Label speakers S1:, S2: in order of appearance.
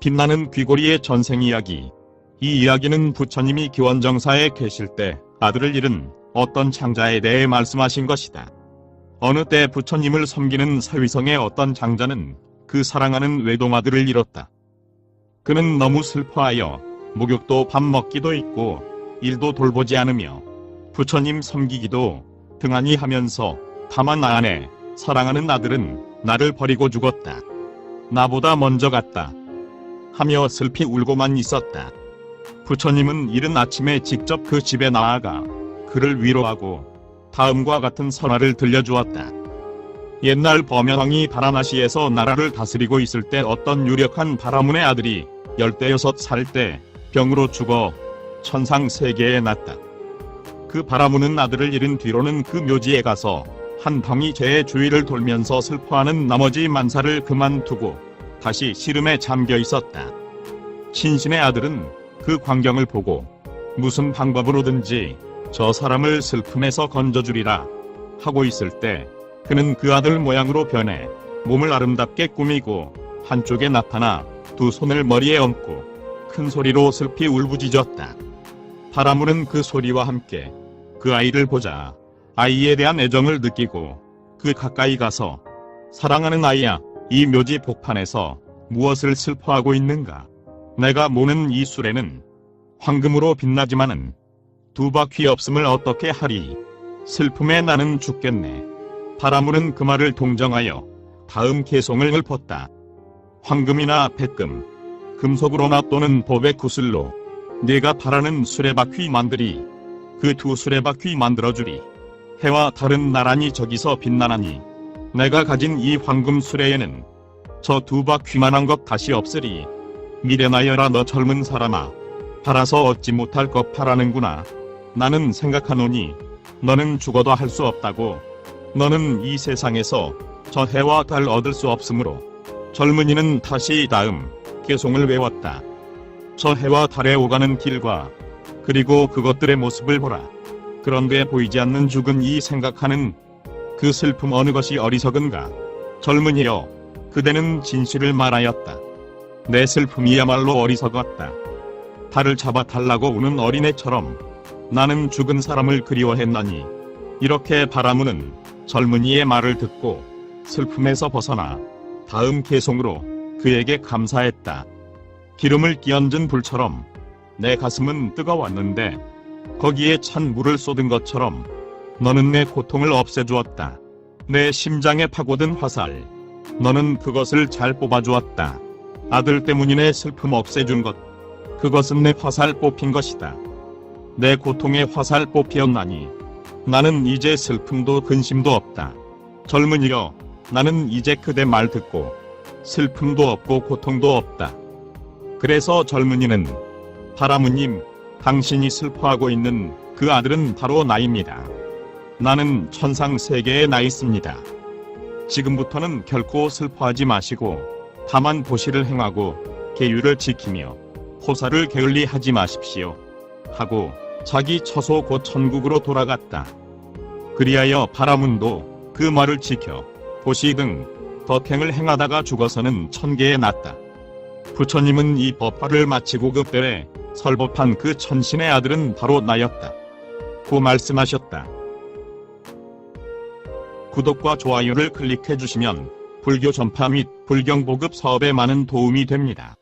S1: 빛나는 귀고리의 전생 이야기. 이 이야기는 부처님이 기원정사에 계실 때 아들을 잃은 어떤 장자에 대해 말씀하신 것이다. 어느 때 부처님을 섬기는 사위성의 어떤 장자는 그 사랑하는 외동아들을 잃었다. 그는 너무 슬퍼하여 목욕도 밥 먹기도 있고 일도 돌보지 않으며 부처님 섬기기도 등한히 하면서 다만 나 안에 사랑하는 아들은 나를 버리고 죽었다. 나보다 먼저 갔다. 하며 슬피 울고만 있었다. 부처님은 이른 아침에 직접 그 집에 나아가 그를 위로하고 다음과 같은 선화를 들려주었다. 옛날 범야왕이 바라나시에서 나라를 다스리고 있을 때 어떤 유력한 바라문의 아들이 열대여섯 살 때 병으로 죽어 천상 세계에 났다. 그 바라문은 아들을 잃은 뒤로는 그 묘지에 가서 한 덩이 재의 주위를 돌면서 슬퍼하는 나머지 만사를 그만두고 다시 시름에 잠겨 있었다. 친신의 아들은 그 광경을 보고 무슨 방법으로든지 저 사람을 슬픔에서 건져주리라 하고 있을 때 그는 그 아들 모양으로 변해 몸을 아름답게 꾸미고 한쪽에 나타나 두 손을 머리에 얹고 큰 소리로 슬피 울부짖었다. 바라물은 그 소리와 함께 그 아이를 보자 아이에 대한 애정을 느끼고 그 가까이 가서 사랑하는 아이야 이 묘지 복판에서 무엇을 슬퍼하고 있는가 내가 모는 이 술에는 황금으로 빛나지만은 두 바퀴 없음을 어떻게 하리? 슬픔에 나는 죽겠네. 바라물은 그 말을 동정하여 다음 개송을 읊었다. 황금이나 백금 금속으로나 또는 법의 구슬로 네가 바라는 수레바퀴 만들이 그 두 수레바퀴 만들어주리. 해와 다른 나란히 저기서 빛나나니 내가 가진 이 황금 수레에는 저 두 바퀴만한 것 다시 없으리 미련하여라 너 젊은 사람아 팔아서 얻지 못할 것 팔아는구나 나는 생각하노니 너는 죽어도 할 수 없다고 너는 이 세상에서 저 해와 달 얻을 수 없으므로 젊은이는 다시 다음 개송을 외웠다. 저 해와 달에 오가는 길과 그리고 그것들의 모습을 보라. 그런데 보이지 않는 죽은 이 생각하는 그 슬픔 어느 것이 어리석은가. 젊은이여, 그대는 진실을 말하였다. 내 슬픔이야말로 어리석었다. 달을 잡아 달라고 우는 어린애처럼 나는 죽은 사람을 그리워했나니 이렇게 바라무는 젊은이의 말을 듣고 슬픔에서 벗어나 다음 개송으로 그에게 감사했다. 기름을 끼얹은 불처럼 내 가슴은 뜨거웠는데 거기에 찬 물을 쏟은 것처럼 너는 내 고통을 없애주었다. 내 심장에 파고든 화살. 너는 그것을 잘 뽑아주었다. 아들 때문이네 슬픔 없애준 것. 그것은 내 화살 뽑힌 것이다. 내 고통에 화살 뽑히었나니 나는 이제 슬픔도 근심도 없다. 젊은이여, 나는 이제 그대 말 듣고 슬픔도 없고 고통도 없다. 그래서 젊은이는 바라무님, 당신이 슬퍼하고 있는 그 아들은 바로 나입니다. 나는 천상 세계에 나 있습니다. 지금부터는 결코 슬퍼하지 마시고 다만 보시를 행하고 계율을 지키며 호사를 게을리 하지 마십시오. 하고 자기 처소 곧 천국으로 돌아갔다. 그리하여 바라문도 그 말을 지켜 보시 등 덕행을 행하다가 죽어서는 천계에 났다. 부처님은 이 법화를 마치고 급별에 설법한 그 천신의 아들은 바로 나였다. 고 말씀하셨다. 구독과 좋아요를 클릭해 주시면 불교 전파 및 불경 보급 사업에 많은 도움이 됩니다.